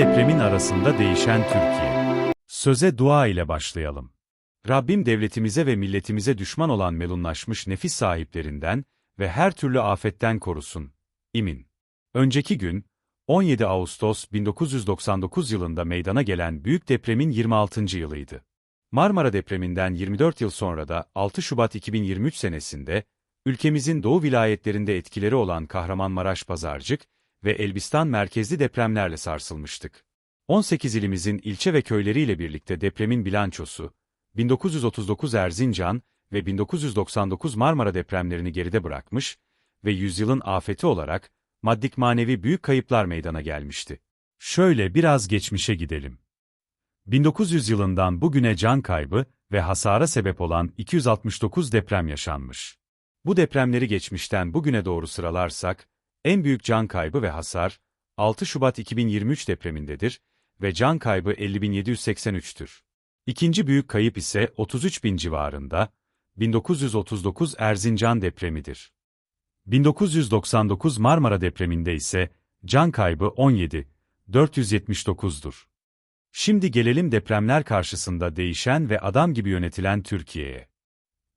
depremin arasında değişen Türkiye. Söze dua ile başlayalım. Rabbim devletimize ve milletimize düşman olan melunlaşmış nefis sahiplerinden ve her türlü afetten korusun. İmin. Önceki gün, 17 Ağustos 1999 yılında meydana gelen büyük depremin 26. yılıydı. Marmara depreminden 24 yıl sonra da 6 Şubat 2023 senesinde, ülkemizin doğu vilayetlerinde etkileri olan Kahramanmaraş Pazarcık ve Elbistan merkezli depremlerle sarsılmıştık. 18 ilimizin ilçe ve köyleriyle birlikte depremin bilançosu, 1939 Erzincan ve 1999 Marmara depremlerini geride bırakmış ve yüzyılın afeti olarak maddik manevi büyük kayıplar meydana gelmişti. Şöyle biraz geçmişe gidelim. 1900 yılından bugüne can kaybı ve hasara sebep olan 269 deprem yaşanmış. Bu depremleri geçmişten bugüne doğru sıralarsak, en büyük can kaybı ve hasar, 6 Şubat 2023 depremindedir ve can kaybı 50.783'tür. İkinci büyük kayıp ise 33.000 civarında, 1939 Erzincan depremidir. 1999 Marmara depreminde ise can kaybı 17, 479'dur. Şimdi gelelim depremler karşısında değişen ve adam gibi yönetilen Türkiye'ye.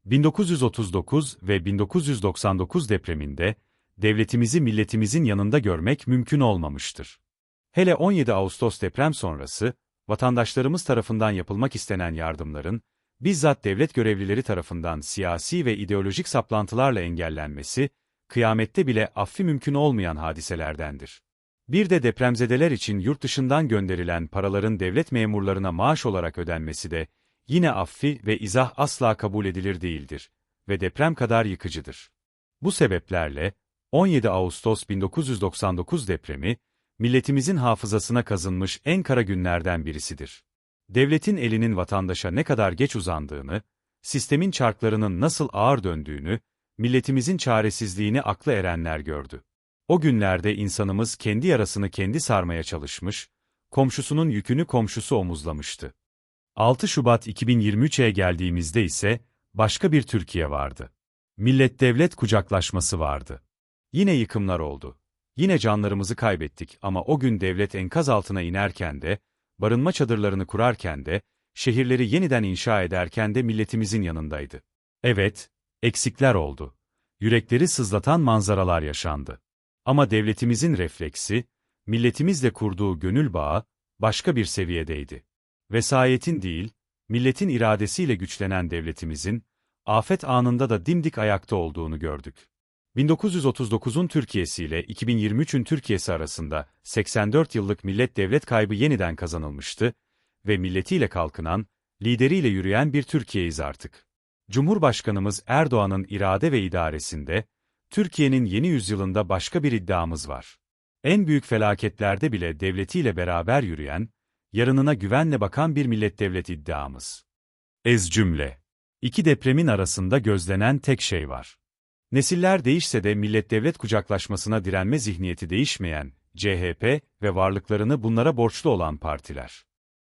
1939 ve 1999 depreminde devletimizi milletimizin yanında görmek mümkün olmamıştır. Hele 17 Ağustos deprem sonrası, vatandaşlarımız tarafından yapılmak istenen yardımların, bizzat devlet görevlileri tarafından siyasi ve ideolojik saplantılarla engellenmesi, kıyamette bile affi mümkün olmayan hadiselerdendir. Bir de depremzedeler için yurt dışından gönderilen paraların devlet memurlarına maaş olarak ödenmesi de, yine affi ve izah asla kabul edilir değildir ve deprem kadar yıkıcıdır. Bu sebeplerle, 17 Ağustos 1999 depremi, milletimizin hafızasına kazınmış en kara günlerden birisidir. Devletin elinin vatandaşa ne kadar geç uzandığını, sistemin çarklarının nasıl ağır döndüğünü, milletimizin çaresizliğini aklı erenler gördü. O günlerde insanımız kendi yarasını kendi sarmaya çalışmış, komşusunun yükünü komşusu omuzlamıştı. 6 Şubat 2023'e geldiğimizde ise başka bir Türkiye vardı. Millet-devlet kucaklaşması vardı. Yine yıkımlar oldu. Yine canlarımızı kaybettik ama o gün devlet enkaz altına inerken de, barınma çadırlarını kurarken de, şehirleri yeniden inşa ederken de milletimizin yanındaydı. Evet, eksikler oldu. Yürekleri sızlatan manzaralar yaşandı. Ama devletimizin refleksi, milletimizle kurduğu gönül bağı, başka bir seviyedeydi. Vesayetin değil, milletin iradesiyle güçlenen devletimizin, afet anında da dimdik ayakta olduğunu gördük. 1939'un Türkiye'si ile 2023'ün Türkiye'si arasında 84 yıllık millet devlet kaybı yeniden kazanılmıştı ve milletiyle kalkınan, lideriyle yürüyen bir Türkiye'yiz artık. Cumhurbaşkanımız Erdoğan'ın irade ve idaresinde, Türkiye'nin yeni yüzyılında başka bir iddiamız var. En büyük felaketlerde bile devletiyle beraber yürüyen, yarınına güvenle bakan bir millet devlet iddiamız. Ez cümle. İki depremin arasında gözlenen tek şey var. Nesiller değişse de millet-devlet kucaklaşmasına direnme zihniyeti değişmeyen, CHP ve varlıklarını bunlara borçlu olan partiler.